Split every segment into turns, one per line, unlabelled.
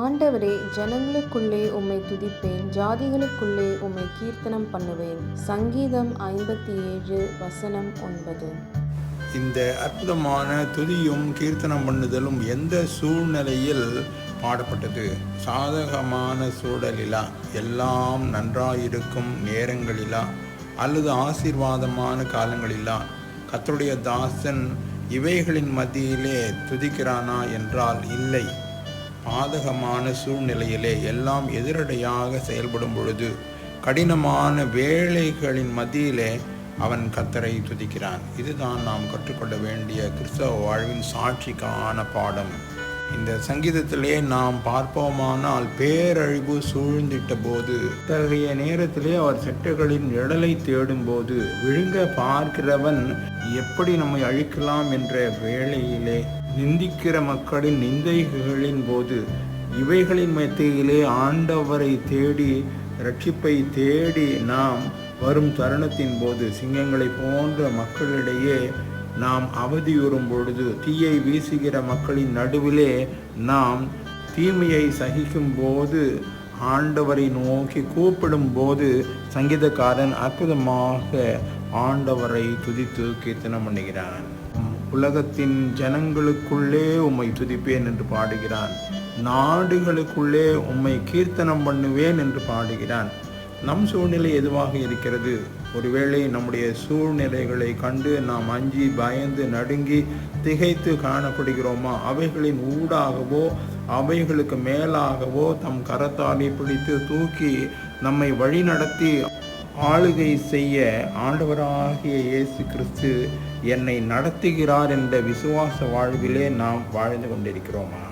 ஆண்டவரே ஜனங்களுக்குள்ளே உம்மை துதிப்பேன் ஜாதிகளுக்குள்ளே உம்மை கீர்த்தனம் பண்ணுவேன். சங்கீதம் ஐம்பத்தி ஏழு வசனம் ஒன்பது.
இந்த அற்புதமான துதியும் கீர்த்தனம் பண்ணுதலும் எந்த சூழ்நிலையில் பாடப்பட்டது? சாதகமான சூழலிலா? எல்லாம் நன்றாயிருக்கும் நேரங்களிலா? அல்லது ஆசீர்வாதமான காலங்களிலா? கத்தருடைய தாசன் இவைகளின் மத்தியிலே துதிக்கிறானா என்றால் இல்லை. பாதகமான சூழ்நிலையிலே எல்லாம் எதிரடையாக செயல்படும் பொழுது கடினமான வேலைகளின் மத்தியிலே அவன் கத்தரை துதிக்கிறான். இதுதான் நாம் கற்றுக்கொள்ள வேண்டிய கிறிஸ்தவ வாழ்வின் சாட்சிக்கான பாடம். இந்த சங்கீதத்திலே நாம் பார்ப்போமானால் பேரழிவு சூழ்ந்திட்ட போது இத்தகைய நேரத்திலே அவர் செட்டுகளின் நிழலை தேடும்போது விழுங்க பார்க்கிறவன் எப்படி நம்மை அழிக்கலாம் என்ற வேளையிலே நிந்திக்கிற மக்களின் நிந்தைகளின் போது இவைகளின் மத்தியிலே ஆண்டவரை தேடி ரட்சிப்பை தேடி நாம் வரும் தருணத்தின் போது சிங்கங்களை போன்ற மக்களிடையே நாம் அவதியுறும் பொழுது தீயை வீசுகிற மக்களின் நடுவிலே நாம் தீமையை சகிக்கும் போது ஆண்டவரை நோக்கி கூப்பிடும் போது சங்கீதக்காரன் அற்புதமாக ஆண்டவரை துதித்து கீர்த்தனம் பண்ணுகிறான். உலகத்தின் ஜனங்களுக்குள்ளே உம்மை துதிப்பேன் என்று பாடுகிறான். நாடுகளுக்குள்ளே உம்மை கீர்த்தனம் பண்ணுவேன் என்று பாடுகிறான். நம் சூழ்நிலை எதுவாக இருக்கிறது? ஒருவேளை நம்முடைய சூழ்நிலைகளை கண்டு நாம் அஞ்சி பயந்து நடுங்கி திகைத்து காணப்படுகிறோமா? அவைகளின் ஊடாகவோ அவைகளுக்கு மேலாகவோ தம் கரத்தாலே பிடித்து தூக்கி நம்மை வழிநடத்தி ஆளுகை செய்ய ஆண்டவராகிய இயேசு கிறிஸ்து என்னை நடத்துகிறார் என்ற விசுவாச வாழ்விலே நாம் வாழ்ந்து கொண்டிருக்கிறோமா?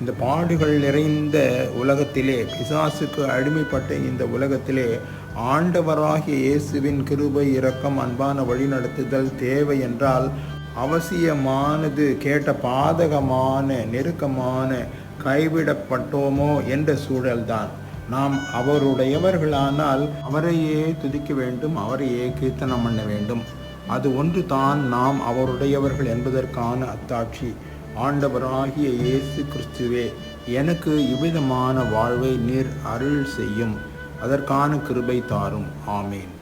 இந்த பாடுகள் நிறைந்த உலகத்திலே பிசாசுக்கு அடிமைப்பட்ட இந்த உலகத்திலே ஆண்டவராகிய இயேசுவின் கிருபை இரக்கம் அன்பான வழிநடத்துதல் தேவை என்றால் அவசியமானது கேட்ட பாதகமான நெருக்கமான கைவிடப்பட்டோமோ என்ற சூழல்தான். நாம் அவருடையவர்களானால் அவரையே துதிக்க வேண்டும் அவரையே கீர்த்தனம் பண்ண வேண்டும். அது ஒன்று தான் நாம் அவருடையவர்கள் என்பதற்கான அத்தாட்சி. ஆண்டவராகிய இயேசு கிறிஸ்துவே எனக்கு இவ்விதமான வாழ்வை நீர் அருள் செய்யும். அதற்கான கிருபை தாரும். ஆமேன்.